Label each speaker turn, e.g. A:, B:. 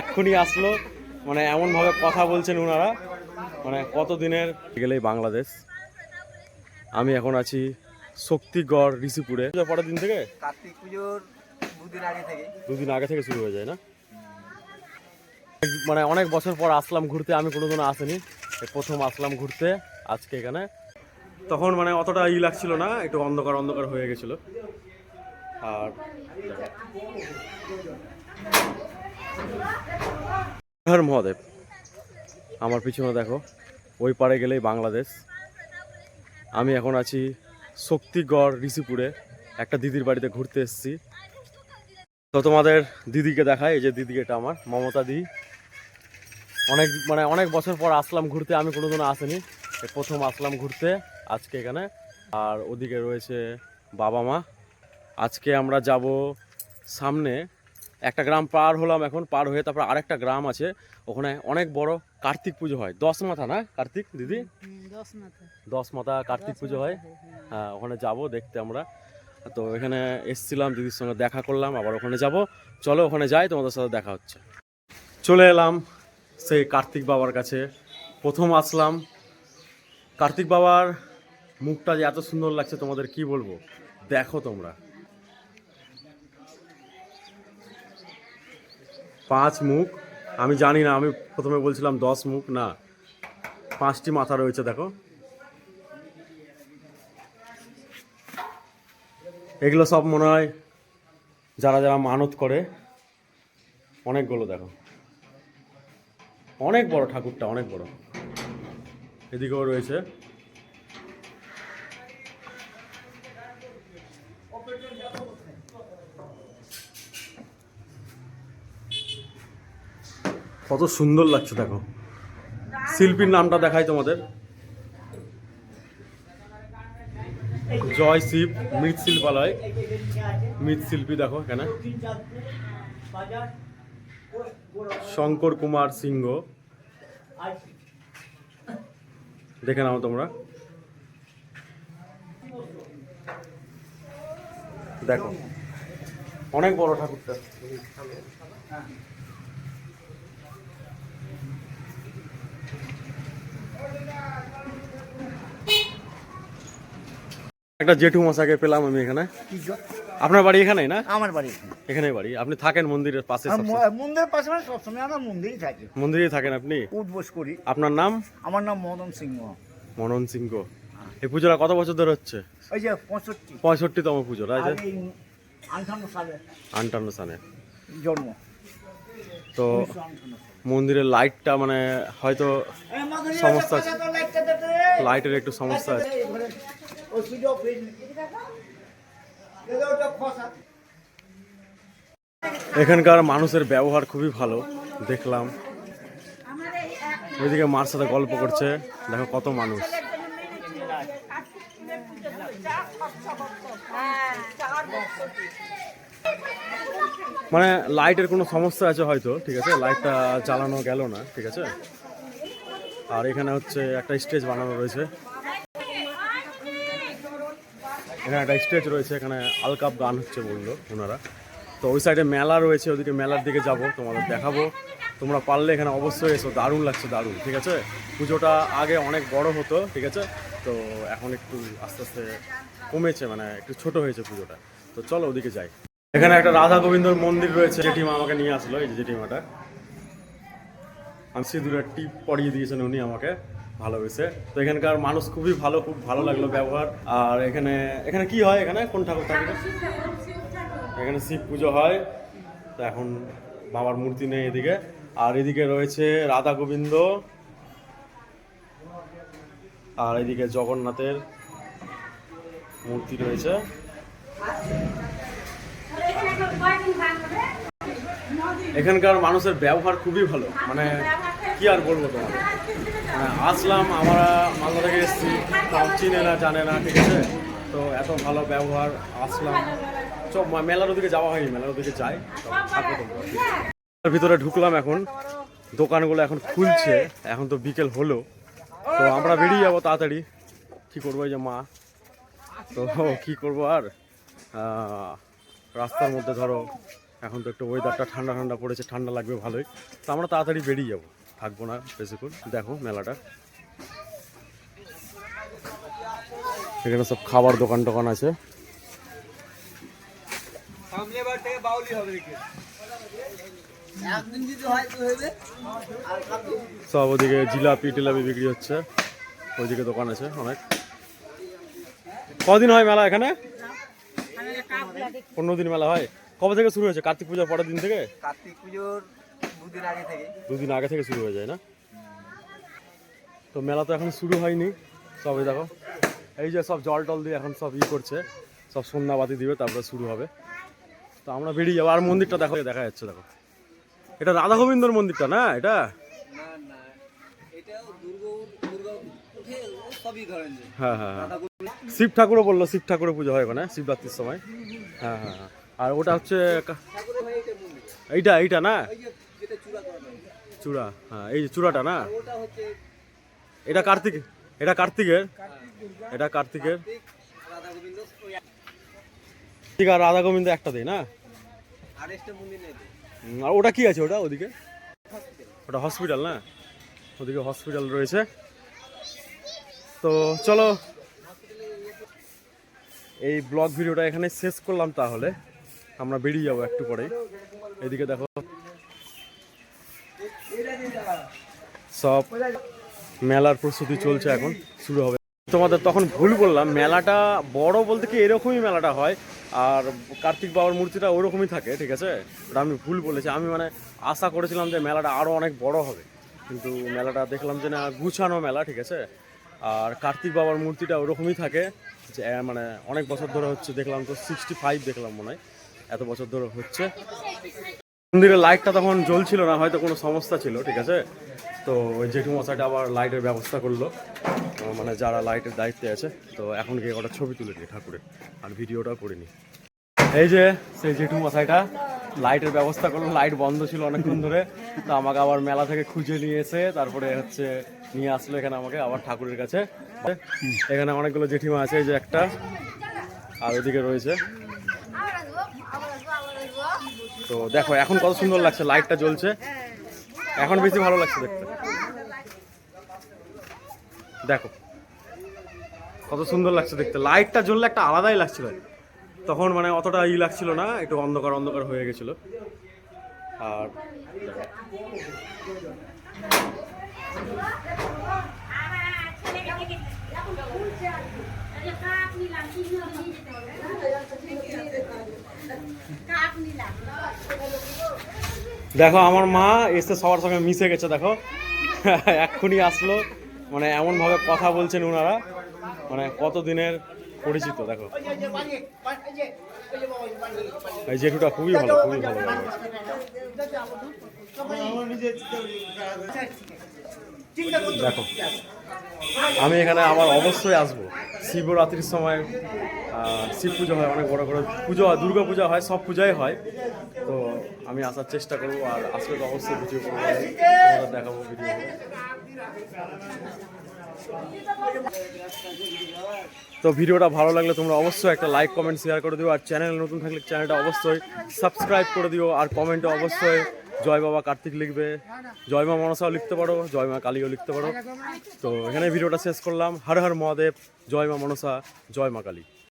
A: এক্ষুনি আসলো। মানে এমনভাবে কথা বলছেন ওনারা মানে কত দিনের গেলেই বাংলাদেশ। আমি এখন আছি শক্তিগড় ঋষিপুরে। পরের দিন থেকে?
B: কার্তিক পুজোর দুদিন আগে থেকে।
A: দুদিন আগে থেকে শুরু হয়ে যায় না? মানে অনেক বছর পর আসলাম ঘুরতে আমি কোনোদিনও আসিনি। প্রথম আসলাম ঘুরতে আজকে এখানে। তখন মানে অতটা ই লাগছিল না একটু অন্ধকার অন্ধকার হয়ে গেছিল। আর হর মহাদেব, আমার পিছনে দেখো, ওই পারে গেলেই বাংলাদেশ। আমি এখন আছি শক্তিগড়, ঋষিপুরে, একটা দিদির বাড়িতে ঘুরতে এসেছি। তো তোমাদের দিদিকে দেখাই, এই যে দিদি এটা আমার, মমতা দি। অনেক মানে অনেক বছর পর আসলাম ঘুরতে, আমি কোনোদিনও আসিনি। প্রথম আসলাম ঘুরতে, আজকে এখানে। আর ওদিকে রয়েছে বাবা মা। আজকে আমরা যাব সামনে একটা গ্রাম পার হলাম এখন পার হয়ে তারপর আরেকটা গ্রাম আছে। ওখানে অনেক বড় কার্তিক পুজো হয়। দশ মাথা না কার্তিক দিদি?
C: দশ মাথা।
A: কার্তিক পুজো হয়। হ্যাঁ ওখানে যাব দেখতে আমরা। তো এখানে এসছিলাম দিদির সঙ্গে দেখা করলাম আবার ওখানে যাব। চলো ওখানে যাই তোমাদের সাথে দেখা হচ্ছে। চলে এলাম সেই কার্তিক বাবার কাছে। প্রথম আসলাম। কার্তিক বাবার মুখটা যে এত সুন্দর লাগছে তোমাদের কি বলব? দেখো তোমরা। পাঁচ মুখ। আমি জানি না, আমি প্রথমে বলছিলাম দশ মুখ, না। পাঁচটি মাথা রয়েছে, দেখো। এগুলো সব মনে হয় যারা যারা মানত করে, অনেকগুলো দেখো। অনেক বড় ঠাকুরটা, অনেক বড়। এদিকেও রয়েছে। কত সুন্দর লাগছে, দেখো। শিল্পীর নামটা দেখাই তোমাদের। জয় শিব মৃৎশিল্পালয় মৃৎশিল্পী দেখো এখানে। শঙ্কর কুমার সিংহ। দেখে নাও তোমরা। দেখো। অনেক বড় ঠাকুরটা। একটা জেঠু মশাকে পেলাম আমি এখানে। আপনার বাড়ি এখানেই না?
B: আমার বাড়ি এখানে।
A: এখানেই বাড়ি। আপনি থাকেন মন্দিরের পাশে?
B: ম- মন্দিরের পাশে মানে সবসময় আমরা মন্দিরই থাকি।
A: মন্দিরেই থাকেন আপনি?
B: উঠবোস করি।
A: আপনার নাম?
B: আমার নাম মদন সিংহ।
A: মনন সিংহ। এই পুজোটা কত বছর ধরে হচ্ছে?
B: ওই যে পঁয়ষট্টি।
A: পঁয়ষট্টিতম পুজো তাই যে?
B: সালে
A: আন্টান্ন সালে।
B: জন্ম।
A: তো। মন্দিরের লাইটটা মানে হয়তো সমস্যা আছে। লাইটের একটু সমস্যা আছে। এখানকার মানুষের ব্যবহার খুবই ভালো, দেখলাম। ওইদিকে মার সাথে গল্প করছে, দেখো কত মানুষ। মানে লাইটের কোনো সমস্যা আছে হয়তো, ঠিক আছে? লাইটটা চালানো গেল না, ঠিক আছে? আর এখানে হচ্ছে একটা স্টেজ বানানো রয়েছে। এখানে একটা স্টেজ রয়েছে, এখানে আলকাপ গান হচ্ছে বলল ওনারা। তো ওই সাইডে মেলা রয়েছে, ওদিকে মেলার দিকে যাব, তোমাদের দেখাবো। তোমরা পারলে এখানে অবশ্যই এসো, দারুণ লাগছে, দারুণ, ঠিক আছে? পুজোটা আগে অনেক বড় হতো, ঠিক আছে? তো এখন একটু আস্তে আস্তে কমেছে মানে একটু ছোট হয়েছে পুজোটা। তো চলো ওদিকে যাই। এখানে একটা রাধা গোবিন্দর মন্দির রয়েছে, জেঠিমা আমাকে নিয়ে আসলো, এই যে জেঠিমাটা। আমি সিঁদুরের টিপ পরিয়ে দিয়েছেন উনি আমাকে। ভালোবেসে তো এখানকার মানুষ খুবই ভালো খুব ভালো লাগল ব্যবহার। আর এখানে এখানে কি হয় এখানে? কোন ঠাকুর থাকে? এখানে শিব পুজো হয়। তো এখন বাবার মূর্তি নেই এদিকে। আর এদিকে রয়েছে রাধা গোবিন্দ। আর এদিকে জগন্নাথের মূর্তি রয়েছে। এখানকার মানুষের ব্যবহার খুবই ভালো। মানে কি আর বলব তোমাদের মানে আসলাম, আমরা মালদা থেকে এসেছি। তাও চিনে না, জানে না, ঠিক আছে? তো এত ভালো ব্যবহার, আসলাম। চব মেলার ওদিকে যাওয়া হয়নি, মেলার ওদিকে যাই। ভিতরে ঢুকলাম এখন। দোকানগুলো এখন খুলছে, এখন তো বিকেল হলো। তো আমরা বেরিয়ে যাব তাড়াতাড়ি। কি করব এই যে মা? তো কি করব আর? রাস্তার মধ্যে ধরো, এখন তো একটু ওয়েদারটা ঠান্ডা ঠান্ডা পড়েছে, ঠান্ডা লাগবে ভালোই। তো আমরা তাড়াতাড়ি বেরিয়ে যাব। থাকব না বেশিক্ষণ দেখো মেলাটা। এখানে সব খাবার দোকান টোকান আছে।
B: হয়
A: সব ওদিকে জিলাপি টিলাপি বিক্রি হচ্ছে। ওইদিকে দোকান আছে অনেক। কদিন হয় মেলা এখানে? পনেরো দিন মেলা হয়। কবে থেকে শুরু হয়েছে? কার্তিক পূজার পরের দিন থেকে?
B: কার্তিক পুজোর দুদিন আগে থেকে।
A: দুদিন আগে থেকে শুরু হয়ে যায় না? তো মেলা তো এখন শুরু হয়নি সবাই দেখো। এই যে সব জল টল দিয়ে এখন সব ই করছে সব সন্ধ্যাবাতি দিবে তারপরে শুরু হবে। তো আমরা বেরিয়ে যাব। আর মন্দিরটা দেখো দেখা যাচ্ছে দেখো। এটা রাধা গোবিন্দর মন্দিরটা না এটা? হ্যাঁ হ্যাঁ হ্যাঁ। শিব ঠাকুরও বলল শিব ঠাকুরের পুজো হয় ওখানে শিবরাত্রির সময়। হ্যাঁ হ্যাঁ হ্যাঁ। আর ওটা হচ্ছে এইটা এইটা না
B: ওই যে যেটা চূড়া করা হয়
A: চূড়া হ্যাঁ এই যে চূড়াটা না? এটা কার্তিক, এটা কার্তিকের এটা কার্তিকের। ঠিক আর রাধা গোবিন্দ একটা দেয় না? আর ওটা কি আছে ওটা ওদিকে? ওটা হসপিটাল না? ওদিকে হসপিটাল রয়েছে। তো চলো, এই ব্লগ ভিডিওটা এখানে শেষ করলাম তাহলে। আমরা বেরিয়ে যাব একটু পরেই। এদিকে দেখো। সব মেলার প্রস্তুতি চলছে এখন, শুরু হবে। তোমাদের তখন ভুল বললাম, মেলাটা বড় বলতে কি এরকমই মেলাটা হয়, আর কার্তিক বাবার মূর্তিটা ওরকমই থাকে, ঠিক আছে? ওটা আমি ভুল বলেছি, আমি মানে আশা করেছিলাম যে মেলাটা আরও অনেক বড় হবে, কিন্তু মেলাটা দেখলাম যে না, গুছানো মেলা, ঠিক আছে? আর কার্তিক বাবার মূর্তিটা ওরকমই থাকে, যে মানে অনেক বছর ধরে হচ্ছে, দেখলাম তো সিক্সটি ফাইভ দেখলাম মনে হয়, এত বছর ধরে হচ্ছে। মন্দিরের লাইটটা তখন জ্বলছিল না, হয়তো কোনো সমস্যা ছিল, ঠিক আছে? তো ওই জেঠু মশাইটা আবার লাইটের ব্যবস্থা করল মানে যারা লাইটের দায়িত্বে আছে, তো এখন গিয়ে ওটা ছবি তুলে নিই ঠাকুরের, আর ভিডিওটাও করিনি এই যে, সেই জেঠু মশাইটা লাইটের ব্যবস্থা করল লাইট বন্ধ ছিল অনেকক্ষণ ধরে, তো আমাকে আবার মেলা থেকে খুঁজে নিয়ে এসে তারপরে হচ্ছে নিয়ে আসলো এখানে আমাকে, আবার ঠাকুরের কাছে। এখানে অনেকগুলো জেঠিমা আছে, এই যে একটা, আর ওদিকে রয়েছে
C: আবার আসব আবার আসব আবার আসব
A: তো দেখো, এখন কত সুন্দর লাগছে লাইটটা জ্বলছে। এখন বেশি ভালো লাগছে দেখতে। দেখো, কত সুন্দর লাগছে দেখতে। লাইটটা জ্বললে একটা আলাদাই লাগছিল। তখন মানে অতটা ই লাগছিল না, একটু অন্ধকার অন্ধকার হয়ে গেছিল। আর দেখো। দেখো, আমার মা এসে সবার সঙ্গে মিশে গেছে, দেখো। এক্ষুনি আসলো মানে এমনভাবে কথা বলছেন ওনারা মানে কত দিনের পরিচিত, দেখো। এই জেঠুটা খুবই ভালো খুবই ভালো দেখো, আমি এখানে আবার অবশ্যই আসব। শিবরাত্রির সময় শিব পুজো হয়, অনেক বড় করে পুজো হয়, দুর্গা পূজা হয়, সব পূজাই হয়। তো আমি আসার চেষ্টা করব আর আসলে তো অবশ্যই ভিডিও করব দেখাবো ভিডিও। তো ভিডিওটা ভালো লাগলে তোমরা অবশ্যই একটা লাইক কমেন্ট শেয়ার করে দিও, আর চ্যানেল নতুন থাকলে চ্যানেলটা অবশ্যই সাবস্ক্রাইব করে দিও, আর কমেন্টে অবশ্যই জয় বাবা কার্তিক লিখবে। জয় মা মনসাও লিখতে পারো, জয় মা কালীও লিখতে পারো। তো এখানে ভিডিওটা শেষ করলাম। হর হর মহাদেব, জয় মা মনসা, জয় মা কালী।